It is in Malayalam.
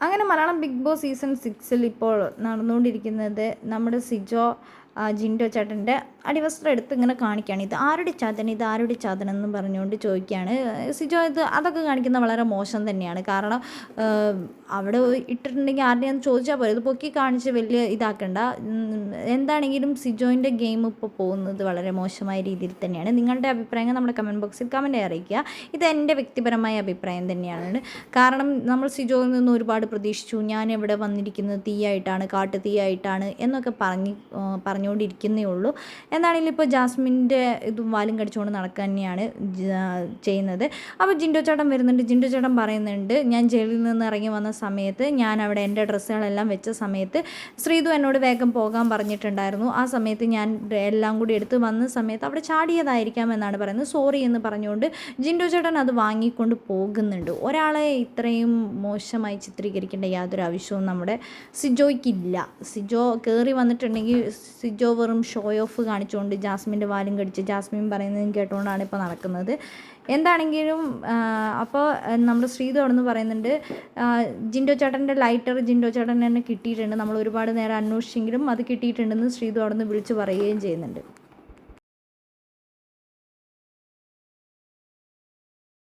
അങ്ങനെ മലയാളം ബിഗ് ബോസ് സീസൺ സിക്സിൽ ഇപ്പോൾ നടന്നുകൊണ്ടിരിക്കുന്നത് നമ്മുടെ സിജോ ജിൻഡോ ചേട്ടന്റെ അടിവസ്ത്രം എടുത്ത് ഇങ്ങനെ കാണിക്കുകയാണ്. ഇത് ആരുടെ ചാതൻ ഇത് ആരുടെ ചാതൻ എന്ന് പറഞ്ഞുകൊണ്ട് ചോദിക്കുകയാണ്. സിജോ ഇത് അതൊക്കെ കാണിക്കുന്ന വളരെ മോശം തന്നെയാണ്. കാരണം അവിടെ ഇട്ടിട്ടുണ്ടെങ്കിൽ ആരുടെയും ചോദിച്ചാൽ പോരെ. ഇത് പൊക്കി കാണിച്ച് വലിയ ഇതാക്കണ്ട. എന്താണെങ്കിലും സിജോയിന്റെ ഗെയിം ഇപ്പോൾ പോകുന്നത് വളരെ മോശമായ രീതിയിൽ തന്നെയാണ്. നിങ്ങളുടെ അഭിപ്രായങ്ങൾ നമ്മുടെ കമന്റ് ബോക്സിൽ കമന്റ് അറിയിക്കുക. ഇത് എന്റെ വ്യക്തിപരമായ അഭിപ്രായം തന്നെയാണ്. കാരണം നമ്മൾ സിജോയിൽ നിന്ന് ഒരുപാട് പ്രതീക്ഷിച്ചു. ഞാൻ ഇവിടെ വന്നിരിക്കുന്നത് തീയായിട്ടാണ് കാട്ടു തീയായിട്ടാണ് എന്നൊക്കെ പറഞ്ഞ് ആ, പറഞ്ഞുകൊണ്ടിരിക്കുന്നേ ഉള്ളൂ. എന്താണെങ്കിലും ഇപ്പോൾ ജാസ്മിന്റെ ഇതും വാലും കടിച്ചുകൊണ്ട് നടക്കുക തന്നെയാണ് ചെയ്യുന്നത്. അപ്പോൾ ജിൻഡോ ചേട്ടൻ വരുന്നുണ്ട്. ജിൻഡോ ചേട്ടൻ പറയുന്നുണ്ട് ഞാൻ ജയിലിൽ നിന്ന് ഇറങ്ങി വന്ന സമയത്ത് ഞാൻ അവിടെ എന്റെ ഡ്രസ്സുകളെല്ലാം വെച്ച സമയത്ത് ശ്രീതു എന്നോട് വേഗം പോകാൻ പറഞ്ഞിട്ടുണ്ടായിരുന്നു. ആ സമയത്ത് ഞാൻ എല്ലാം കൂടി എടുത്ത് വന്ന സമയത്ത് അവിടെ ചാടിയതായിരിക്കാം എന്നാണ് പറയുന്നത്. സോറി എന്ന് പറഞ്ഞുകൊണ്ട് ജിൻഡോ ചേട്ടൻ അത് വാങ്ങിക്കൊണ്ട് പോകുന്നുണ്ട്. ഒരാളെ ഇത്രയും മോശമായി ചിത്രീകരിക്കേണ്ട യാതൊരു ആവശ്യവും നമ്മുടെ സിജോയ്ക്കില്ല. സിജോ കയറി വന്നിട്ടുണ്ടെങ്കിൽ സിജോ വെറും ഷോ ഓഫ് കാണിച്ചുകൊണ്ട് ജാസ്മിന്റെ വാലും കടിച്ച് ജാസ്മിൻ പറയുന്നതും കേട്ടുകൊണ്ടാണ് ഇപ്പോൾ നടക്കുന്നത്. എന്താണെങ്കിലും അപ്പോൾ നമ്മൾ അവിടെ പറയുന്നുണ്ട് ജിൻഡോ ചേട്ടന്റെ ലൈറ്റർ ജിൻഡോ ചേട്ടൻ തന്നെ കിട്ടിയിട്ടുണ്ട്. നമ്മൾ ഒരുപാട് നേരം അന്വേഷിച്ചെങ്കിലും അത് കിട്ടിയിട്ടുണ്ടെന്ന് ശ്രീതു അവിടെ നിന്ന് വിളിച്ച് പറയുകയും ചെയ്യുന്നുണ്ട്.